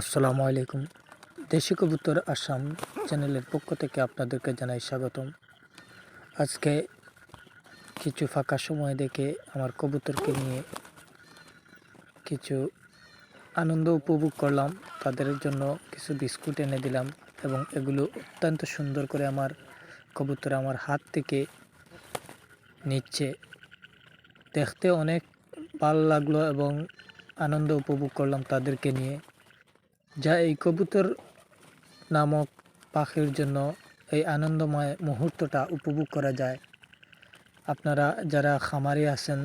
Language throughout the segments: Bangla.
আসসালামু আলাইকুম। দেশি কবুতর আসাম চ্যানেলের পক্ষ থেকে আপনাদেরকে জানাই স্বাগতম। আজকে কিছু ফাঁকা সময় দেখে আমার কবুতরকে নিয়ে কিছু আনন্দ উপভোগ করলাম। তাদের জন্য কিছু বিস্কুট এনে দিলাম এবং এগুলো অত্যন্ত সুন্দর করে আমার কবুতর আমার হাত থেকে নিচ্ছে। দেখতে অনেক ভালো লাগল এবং আনন্দ উপভোগ করলাম তাদেরকে নিয়ে। যা এই কবুতর নামক পাখির জন্য এই আনন্দময় মুহূর্তটা উপভোগ করা যায়। আপনারা যারা খামারে আছেন,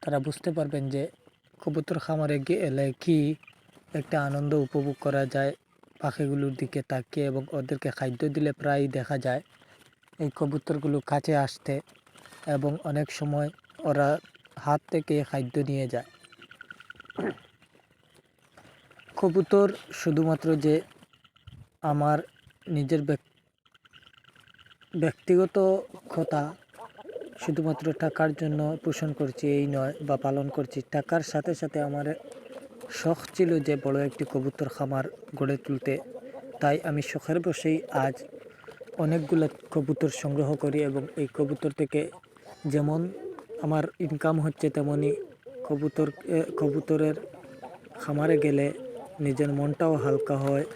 তারা বুঝতে পারবেন যে কবুতর খামারে গেলে কি একটা আনন্দ উপভোগ করা যায়, পাখিগুলোর দিকে তাকিয়ে এবং ওদেরকে খাদ্য দিলে প্রায়ই দেখা যায় এই কবুতরগুলো কাছে আসতে এবং অনেক সময় ওরা হাত থেকে খাদ্য নিয়ে যায়। কবুতর শুধুমাত্র যে আমার নিজের ব্যক্তিগত কথা শুধুমাত্র টাকার জন্য পোষণ করছি, এই নয় বা পালন করছি। টাকার সাথে সাথে আমার শখ ছিল যে বড় একটি কবুতর খামার গড়ে তুলতে। তাই আমি শখের বসেই আজ অনেকগুলো কবুতর সংগ্রহ করি এবং এই কবুতর থেকে যেমন আমার ইনকাম হচ্ছে তেমনই কবুতর কবুতরের খামারে গেলে নিজের মনটাও হালকা হয়।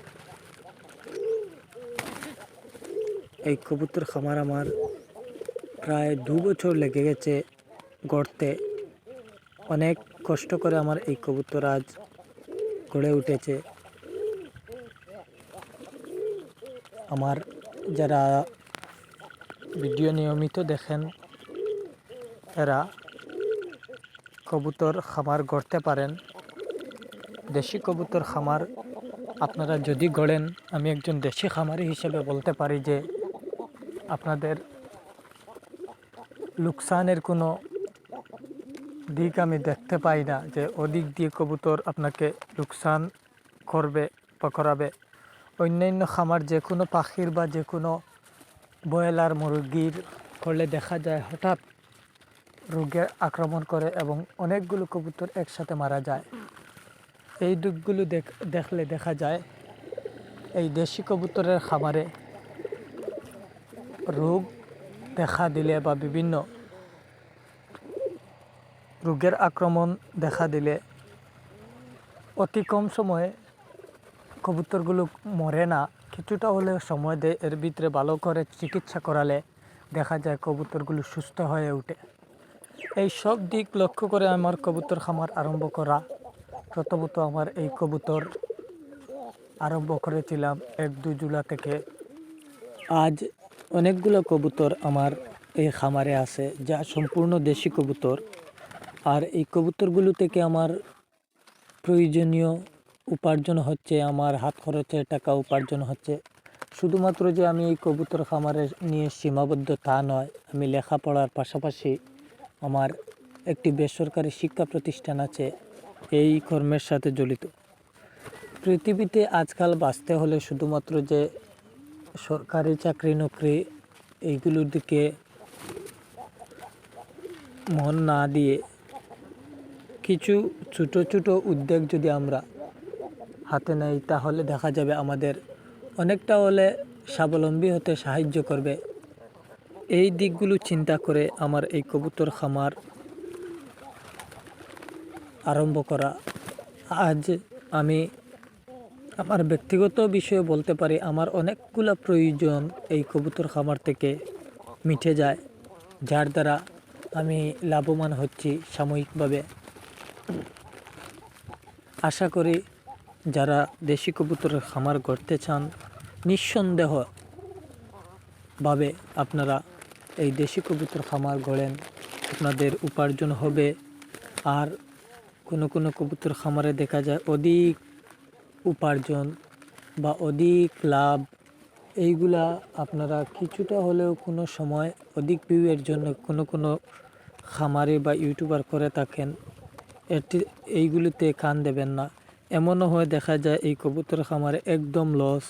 এই কবুতর খামার আমার প্রায় দু বছর লেগে গেছে গড়তে। অনেক কষ্ট করে আমার এই কবুতর আজ গড়ে উঠেছে। আমার যারা ভিডিও নিয়মিত দেখেন, এরা কবুতর খামার গড়তে পারেন। দেশি কবুতর খামার, আপনারা যদি গড়েন, আমি একজন দেশি খামারি হিসেবে বলতে পারি যে আপনাদের লোকসানের কোনো দিক আমি দেখতে পাই না, যে ওদিক দিয়ে কবুতর আপনাকে লোকসান করবে বা করাবে। অন্যান্য খামার যে কোনো পাখির বা যে কোনো ব্রয়লার, মুরগির করলে দেখা যায় হঠাৎ রোগে আক্রমণ করে এবং অনেকগুলো কবুতর একসাথে মারা যায়। এই দিকগুলো দেখ- দেখলে দেখা যায় এই দেশি কবুতরের খামারে রোগ দেখা দিলে বা বিভিন্ন রোগের আক্রমণ দেখা দিলে অতি কম সময়ে কবুতরগুলো মরে না। কিছুটা হলেও সময় দেয়, এর ভিতরে ভালো করে চিকিৎসা করালে দেখা যায় কবুতরগুলো সুস্থ হয়ে ওঠে। এই সব দিক লক্ষ্য করে আমার কবুতর খামার আরম্ভ করা প্রথমত আমার এই কবুতর আরম্ভ করেছিলাম এক দু জুলা থেকে। আজ অনেকগুলো কবুতর আমার এই খামারে আছে, যা সম্পূর্ণ দেশি কবুতর। আর এই কবুতরগুলো থেকে আমার প্রয়োজনীয় উপার্জন হচ্ছে, আমার হাত খরচের টাকা উপার্জন হচ্ছে। শুধুমাত্র যে আমি এই কবুতর খামারে নিয়ে সীমাবদ্ধ তা নয়, আমি লেখাপড়ার পাশাপাশি আমার একটি বেসরকারি শিক্ষা প্রতিষ্ঠান আছে এই কর্মের সাথে জড়িত। পৃথিবীতে আজকাল বাঁচতে হলে শুধুমাত্র যে সরকারি চাকরি নকরি এইগুলোর দিকে মন না দিয়ে কিছু ছোট ছোট উদ্যোগ যদি আমরা হাতে নেই, তাহলে দেখা যাবে আমাদের অনেকটা হলে স্বাবলম্বী হতে সাহায্য করবে। এই দিকগুলো চিন্তা করে আমার এই কবুতর খামার আরম্ভ করা। আজ আমি আমার ব্যক্তিগত বিষয়ে বলতে পারি, আমার অনেকগুলো প্রয়োজন এই কবুতর খামার থেকে মিটে যায়, যার দ্বারা আমি লাভবান হচ্ছি সাময়িকভাবে। আশা করি যারা দেশি কবুতরের খামার করতে চান নিঃসন্দেহ ভাবে আপনারা এই দেশি কবুতর খামার গড়েন। আপনাদের উপার্জন হবে। আর কোনো কোনো কবুতর খামারে দেখা যায়, অধিক উপার্জন বা অধিক লাভ, এইগুলা আপনারা কিছুটা হলেও কোনো সময় অধিক ভিউয়ের জন্য কোনো কোনো খামারে বা ইউটিউবার করে থাকেন, এটি, এইগুলিতে কান দেবেন না। এমনও হয়ে দেখা যায় এই কবুতর খামারে একদম লস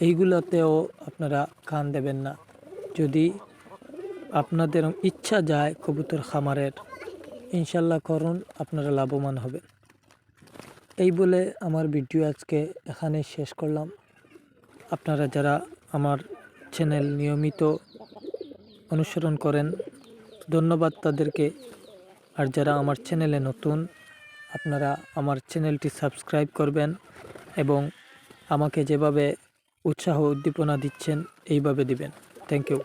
এইগুলোতেও আপনারা কান দেবেন না। যদি আপনাদের ইচ্ছা যায় কবুতর খামারের ইনশাল্লাহ করুন, আপনারা লাভবান হবেন। এই বলে আমার ভিডিও আজকে এখানে শেষ করলাম। আপনারা যারা আমার চ্যানেল নিয়মিত অনুসরণ করেন, ধন্যবাদ তাদেরকে। আর যারা আমার চ্যানেলে নতুন, আপনারা আমার চ্যানেলটি সাবস্ক্রাইব করবেন এবং আমাকে যেভাবে উৎসাহ উদ্দীপনা দিচ্ছেন, এইভাবে দিবেন। Thank you.